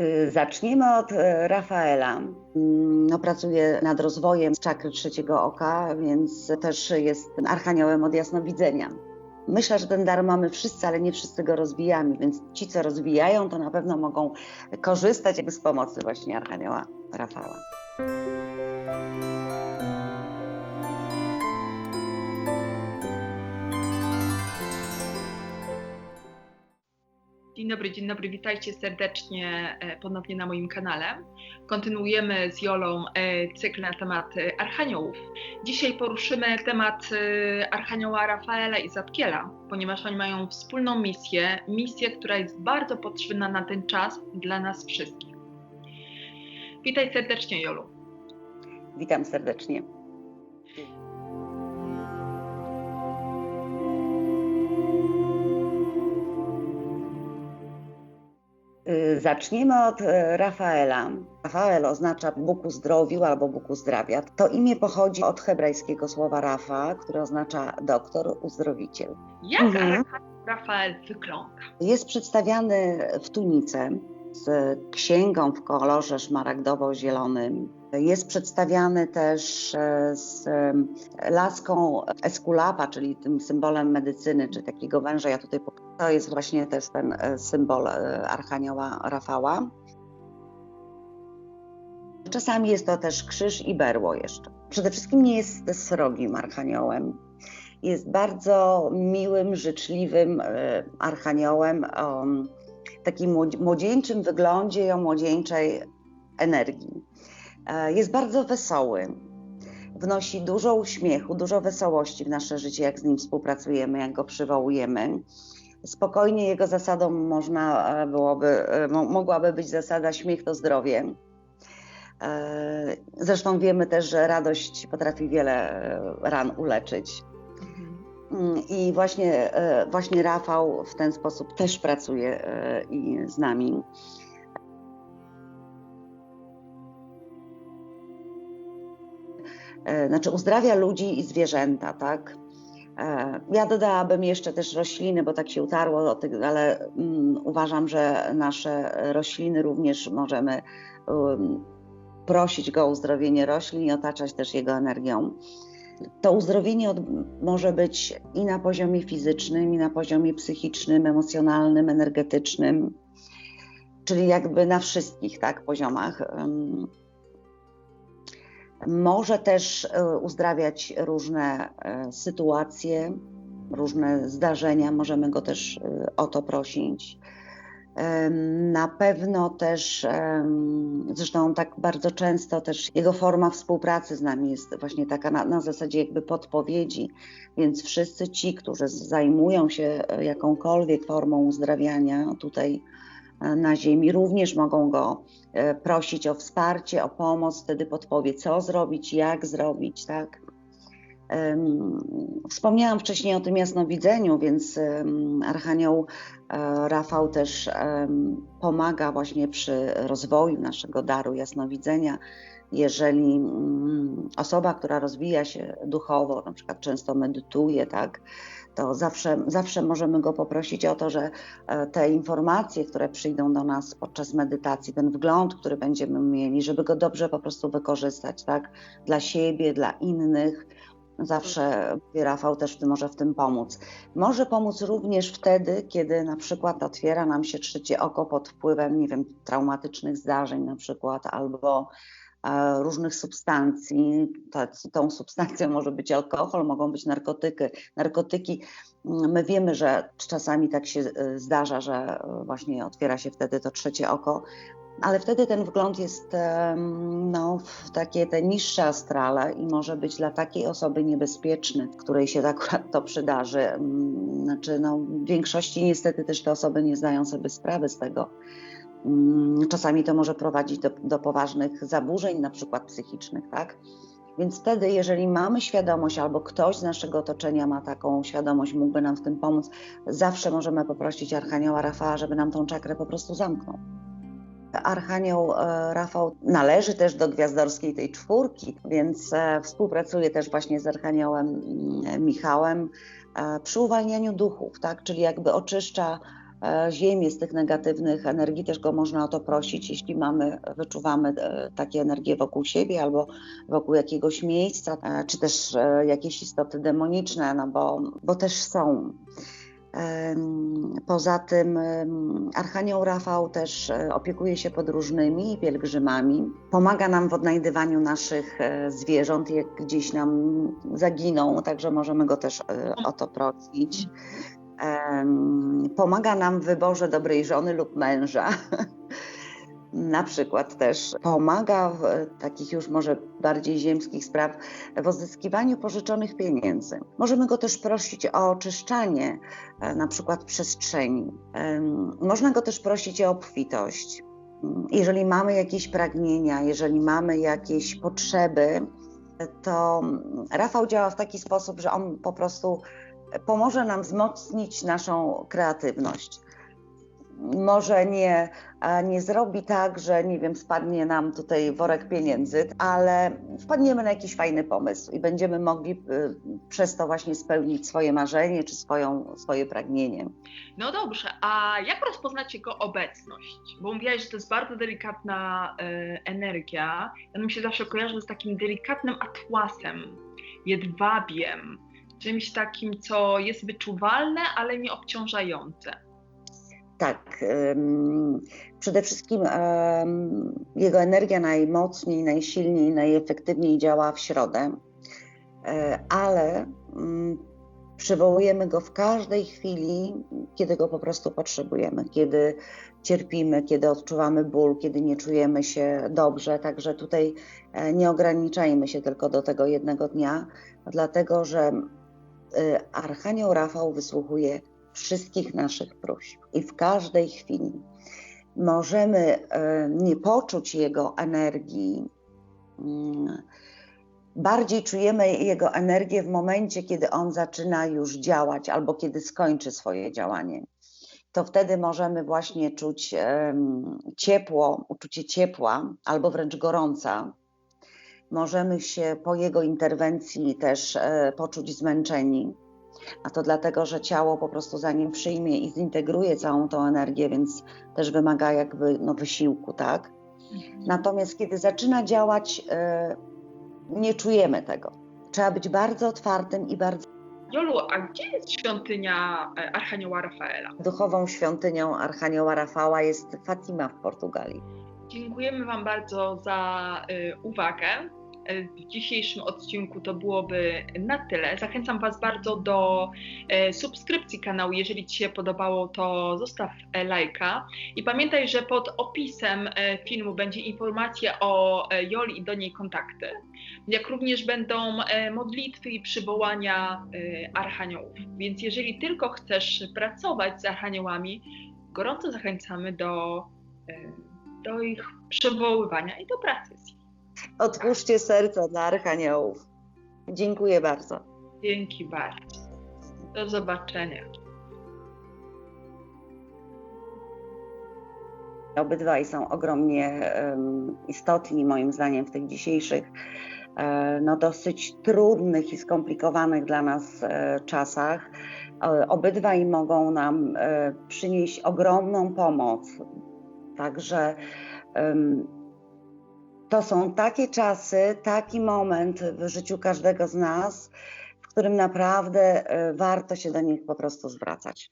Y, Zaczniemy od e, Rafaela. Mm, No, pracuje nad rozwojem czakry trzeciego oka, więc też jest archaniołem od jasnowidzenia. Myślę, że ten dar mamy wszyscy, ale nie wszyscy go rozwijamy, więc ci, co rozwijają, to na pewno mogą korzystać jakby z pomocy właśnie archanioła Rafała. Dzień dobry, dzień dobry, witajcie serdecznie e, ponownie na moim kanale. Kontynuujemy z Jolą e, cykl na temat e, archaniołów. Dzisiaj poruszymy temat archanioła Rafaela i Zadkiela, ponieważ oni mają wspólną misję, misję, która jest bardzo potrzebna na ten czas dla nas wszystkich. Witaj serdecznie, Jolu. Witam serdecznie. Zaczniemy od e, Rafaela. Rafael oznacza Bóg uzdrowił albo Bóg uzdrawia. To imię pochodzi od hebrajskiego słowa Rafa, które oznacza doktor, uzdrowiciel. Jak Mhm. Rafael wygląda? Jest przedstawiany w tunice z księgą w kolorze szmaragdowo-zielonym. Jest przedstawiany też e, z laską Eskulapa, czyli tym symbolem medycyny, czy takiego węża. Ja tutaj to jest właśnie też ten e, symbol e, Archanioła Rafała. Czasami jest to też krzyż i berło jeszcze. Przede wszystkim nie jest srogim archaniołem. Jest bardzo miłym, życzliwym archaniołem takim młodzi- młodzieńczym wyglądzie i o młodzieńczej energii. E, Jest bardzo wesoły. Wnosi dużo uśmiechu, dużo wesołości w nasze życie, jak z nim współpracujemy, jak go przywołujemy. Spokojnie jego zasadą można e, byłoby, e, mo- mogłaby być zasada śmiech to zdrowie. Zresztą wiemy też, że radość potrafi wiele ran uleczyć. Mm, I właśnie, e, właśnie Rafał w ten sposób też pracuje e, z nami. E, Znaczy uzdrawia ludzi i zwierzęta, tak? Ja dodałabym jeszcze też rośliny, bo tak się utarło ale mm, uważam, że nasze rośliny również możemy um, prosić go o uzdrowienie roślin i otaczać też jego energią. To uzdrowienie od, może być i na poziomie fizycznym, i na poziomie psychicznym, emocjonalnym, energetycznym, czyli jakby na wszystkich tak, poziomach. Może też e, uzdrawiać różne e, sytuacje, różne zdarzenia, możemy go też e, o to prosić. Na pewno też, zresztą tak bardzo często też jego forma współpracy z nami jest właśnie taka na, na zasadzie jakby podpowiedzi, więc wszyscy ci, którzy zajmują się e, jakąkolwiek formą uzdrawiania tutaj e, na Ziemi, również mogą go e, prosić o wsparcie, o pomoc, wtedy podpowie, co zrobić, jak zrobić, tak? Wspomniałam wcześniej o tym jasnowidzeniu, więc Archanioł e, Rafał też pomaga właśnie przy rozwoju naszego daru jasnowidzenia. Jeżeli mm, osoba, która rozwija się duchowo, na przykład często medytuje, tak, to zawsze, zawsze możemy go poprosić o to, że e, te informacje, które przyjdą do nas podczas medytacji, ten wgląd, który będziemy mieli, żeby go dobrze po prostu wykorzystać, tak, dla siebie, dla innych. Zawsze Rafał też może w tym pomóc. Może pomóc również wtedy, kiedy na przykład otwiera nam się trzecie oko pod wpływem, nie wiem, traumatycznych zdarzeń na przykład, albo e, różnych substancji. Ta, tą substancją może być alkohol, mogą być narkotyki. narkotyki. My wiemy, że czasami tak się e, zdarza, że właśnie otwiera się wtedy to trzecie oko, ale wtedy ten wgląd jest no, w takie te niższe astrale i może być dla takiej osoby niebezpieczny, której się akurat to przydarzy. Mm, Znaczy, no, w większości niestety też te osoby nie zdają sobie sprawy z tego. Mm, Czasami to może prowadzić do, do poważnych zaburzeń, na przykład psychicznych, tak? Więc wtedy, jeżeli mamy świadomość, albo ktoś z naszego otoczenia ma taką świadomość, mógłby nam w tym pomóc, zawsze możemy poprosić Archanioła Rafała, żeby nam tą czakrę po prostu zamknął. Archanioł e, Rafał należy też do gwiazdorskiej tej czwórki, więc e, współpracuje też właśnie z Archaniołem mm, Michałem e, przy uwalnianiu duchów, tak? czyli jakby oczyszcza Ziemię z tych negatywnych energii, też go można o to prosić, jeśli mamy, wyczuwamy takie energie wokół siebie albo wokół jakiegoś miejsca, czy też jakieś istoty demoniczne, no bo, bo też są. Poza tym Archanioł Rafał też e, opiekuje się podróżnymi i pielgrzymami. Pomaga nam w odnajdywaniu naszych e, zwierząt, jak gdzieś nam zaginą, także możemy go też e, o to prosić. Pomaga nam w wyborze dobrej żony lub męża. Na przykład też pomaga w e, takich już może bardziej ziemskich spraw w uzyskiwaniu pożyczonych pieniędzy. Możemy go też prosić o oczyszczanie e, na przykład przestrzeni. Można go też prosić o obfitość. Mm, Jeżeli mamy jakieś pragnienia, jeżeli mamy jakieś potrzeby, to mm, Rafał działa w taki sposób, że on po prostu pomoże nam wzmocnić naszą kreatywność. Może nie, nie zrobi tak, że nie wiem, spadnie nam tutaj worek pieniędzy, ale wpadniemy na jakiś fajny pomysł i będziemy mogli y, przez to właśnie spełnić swoje marzenie czy swoją, swoje pragnienie. No dobrze, a jak rozpoznać jego obecność? Bo mówiłaś, że to jest bardzo delikatna e, energia. Ja mi się zawsze kojarzy z takim delikatnym atłasem, jedwabiem, czymś takim, co jest wyczuwalne, ale nie obciążające. Tak, przede wszystkim jego energia najmocniej, najsilniej, najefektywniej działa w środę, E, ale ym, przywołujemy go w każdej chwili, kiedy go po prostu potrzebujemy, kiedy cierpimy, kiedy odczuwamy ból, kiedy nie czujemy się dobrze. Także tutaj e, nie ograniczajmy się tylko do tego jednego dnia, dlatego że e, Archanioł Rafał wysłuchuje wszystkich naszych próśb i w każdej chwili możemy e, nie poczuć jego energii. mm, Bardziej czujemy jego energię w momencie, kiedy on zaczyna już działać albo kiedy skończy swoje działanie. To wtedy możemy właśnie czuć ciepło, uczucie ciepła albo wręcz gorąca. Możemy się po jego interwencji też e, poczuć zmęczeni. A to dlatego, że ciało po prostu zanim przyjmie i zintegruje całą tą energię, więc też wymaga jakby no, wysiłku, tak? Natomiast kiedy zaczyna działać, e, nie czujemy tego. Trzeba być bardzo otwartym i bardzo Jolu, a gdzie jest świątynia e, Archanioła Rafaela? duchową świątynią Archanioła Rafała jest Fatima w Portugalii. Dziękujemy Wam bardzo za y, uwagę. Y, W dzisiejszym odcinku to byłoby na tyle. Zachęcam Was bardzo do e, subskrypcji kanału. Jeżeli Ci się podobało, to zostaw e, lajka. I pamiętaj, że pod opisem e, filmu będzie informacja o e, Joli i do niej kontakty, jak również będą e, modlitwy i przywołania e, archaniołów. Więc jeżeli tylko chcesz pracować z archaniołami, gorąco zachęcamy do, e, do ich przywoływania i do pracy z nimi. Otwórzcie serce dla Archaniołów. Dziękuję bardzo. Dzięki bardzo. Do zobaczenia. Obydwaj są ogromnie em, istotni, moim zdaniem, w tych dzisiejszych, e, no dosyć trudnych i skomplikowanych dla nas e, czasach. E, Obydwaj mogą nam przynieść ogromną pomoc. Także to są takie czasy, taki moment w życiu każdego z nas, w którym naprawdę e, warto się do nich po prostu zwracać.